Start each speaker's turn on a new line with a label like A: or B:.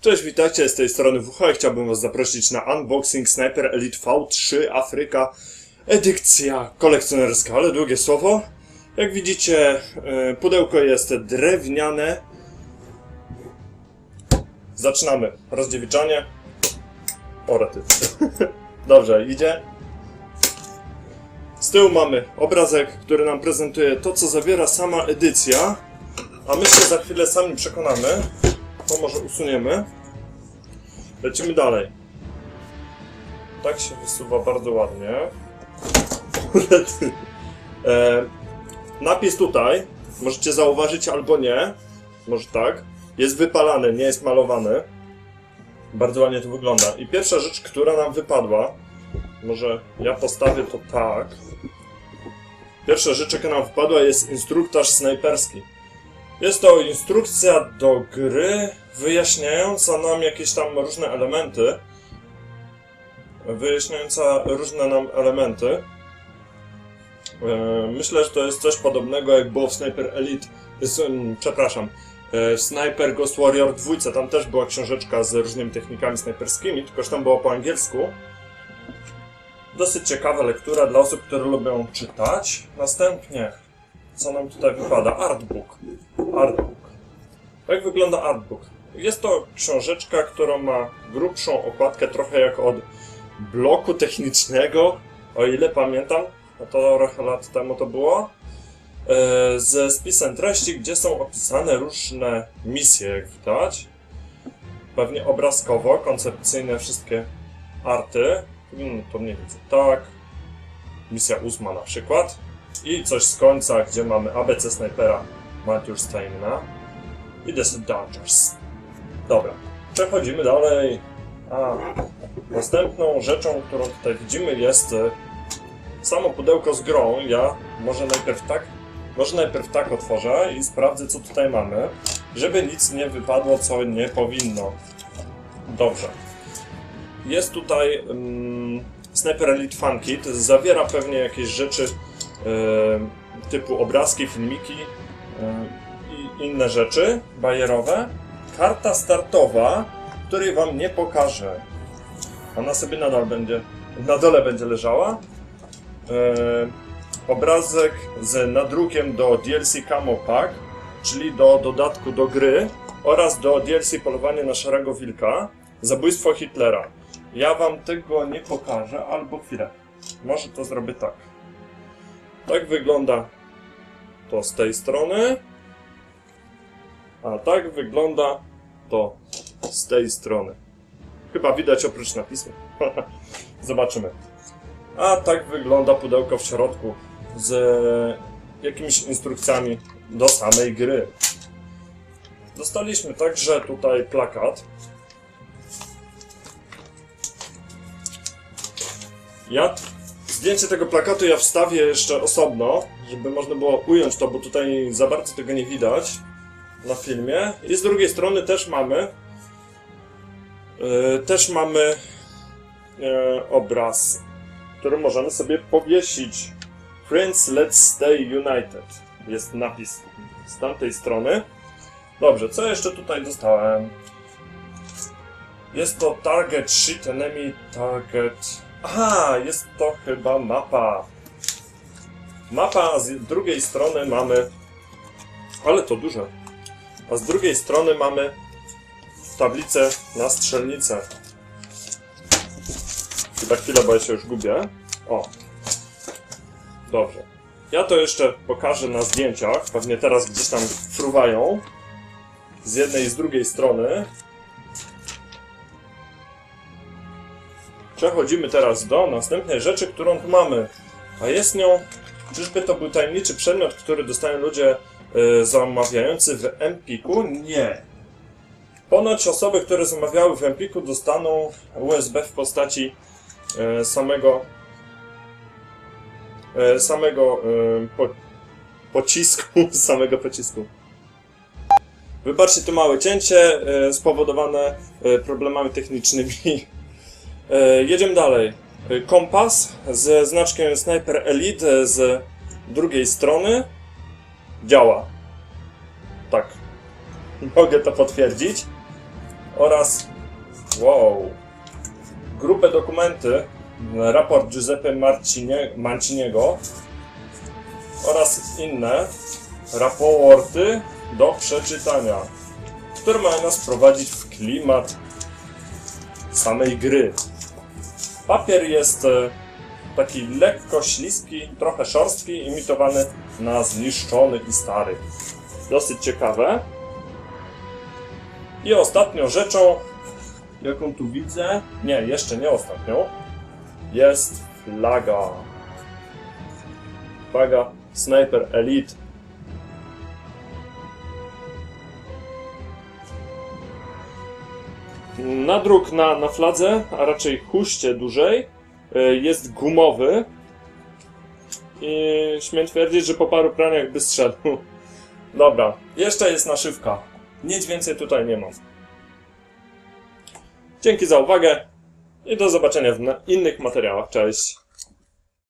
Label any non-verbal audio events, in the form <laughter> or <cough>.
A: Cześć, witajcie, z tej strony WH. Chciałbym Was zaprosić na unboxing Sniper Elite V3 Afryka edycja kolekcjonerska, ale długie słowo. Jak widzicie, e, pudełko jest drewniane. Zaczynamy rozdziewiczanie. O, rety. <laughs> Dobrze, idzie. Z tyłu mamy obrazek, który nam prezentuje to, co zawiera sama edycja. A my się za chwilę sami przekonamy. To może usuniemy. Lecimy dalej. Tak się wysuwa bardzo ładnie. E, napis tutaj, możecie zauważyć albo nie, może tak, jest wypalany, nie jest malowany. Bardzo ładnie to wygląda. I pierwsza rzecz, która nam wypadła, może ja postawię to tak. Pierwsza rzecz, jaka nam wpadła, jest instruktaż snajperski. Jest to instrukcja do gry, wyjaśniająca nam jakieś tam różne elementy. Wyjaśniająca różne nam elementy. E, Myślę, że to jest coś podobnego jak było w Sniper Elite. Przepraszam. e, Sniper Ghost Warrior 2 tam też była książeczka z różnymi technikami snajperskimi, tylko że tam było po angielsku. Dosyć ciekawa lektura dla osób, które lubią czytać. Następnie, co nam tutaj wypada? Artbook. Artbook. Jak wygląda artbook? Jest to książeczka, która ma grubszą okładkę, trochę jak od bloku technicznego, o ile pamiętam, no to trochę lat temu to było, e, ze spisem treści, gdzie są opisane różne misje, jak widać. Pewnie obrazkowo, koncepcyjne wszystkie arty. Hmm, to mniej więcej tak. Misja ósma na przykład. I coś z końca, gdzie mamy ABC Snipera, Matthew Steina i Desert Dodgers. Dobra, przechodzimy dalej. A, następną rzeczą, którą tutaj widzimy jest e, samo pudełko z grą. Ja może najpierw tak, może najpierw tak otworzę i sprawdzę, co tutaj mamy, żeby nic nie wypadło, co nie powinno. Dobrze. Jest tutaj mm, Sniper Elite Fan Kit. Zawiera pewnie jakieś rzeczy e, typu obrazki, filmiki i inne rzeczy bajerowe. Karta startowa, której wam nie pokażę. Ona sobie nadal będzie, na dole będzie leżała. E, obrazek z nadrukiem do DLC Camo Pack, czyli do dodatku do gry oraz do DLC Polowanie na Szarego Wilka, Zabójstwo Hitlera. Ja wam tego nie pokażę, albo chwilę. Może to zrobię tak. Tak wygląda to z tej strony. A tak wygląda to z tej strony. Chyba widać oprócz napisu. <laughs> Zobaczymy. A tak wygląda pudełko w środku z jakimiś instrukcjami do samej gry. Dostaliśmy także tutaj plakat. Ja zdjęcie tego plakatu ja wstawię jeszcze osobno, żeby można było ująć to, bo tutaj za bardzo tego nie widać na filmie. I z drugiej strony też mamy e, też mamy e, obraz, który możemy sobie powiesić. Friends, let's stay united. Jest napis z tamtej strony. Dobrze, co jeszcze tutaj dostałem? Jest to target sheet, enemy target. Aha, jest to chyba mapa. Mapa, z drugiej strony mamy. Ale to duże. A z drugiej strony mamy tablicę na strzelnicę. Chyba chwilę, bo ja się już gubię. O. Dobrze. Ja to jeszcze pokażę na zdjęciach. Pewnie teraz gdzieś tam fruwają. Z jednej i z drugiej strony. Przechodzimy teraz do następnej rzeczy, którą tu mamy. A jest nią. Czyżby to był tajemniczy przedmiot, który dostają ludzie y, zamawiający w Empiku? Nie. Ponoć osoby, które zamawiały w Empiku dostaną USB w postaci e, samego e, samego po, pocisku, <laughs> samego pocisku. Wybaczcie to małe cięcie spowodowane problemami technicznymi. E, jedziemy dalej. Kompas ze znaczkiem Sniper Elite z drugiej strony działa. Tak. Mogę to potwierdzić. oraz wow, grube dokumenty, raport Giuseppe Marcinie, Manciniego oraz inne raporty do przeczytania, które mają nas wprowadzić w klimat samej gry. Papier jest e, taki lekko śliski, trochę szorstki, imitowany na zniszczony i stary. Dosyć ciekawe. I ostatnią rzeczą, jaką tu widzę, nie, jeszcze nie ostatnią, jest flaga. Flaga Sniper Elite. Nadruk na, na fladze, a raczej huście dużej, y, jest gumowy. I śmiem twierdzić, że po paru praniach by strzedł. <laughs> Dobra, jeszcze jest naszywka. Nic więcej tutaj nie mam. Dzięki za uwagę i do zobaczenia w innych materiałach. Cześć.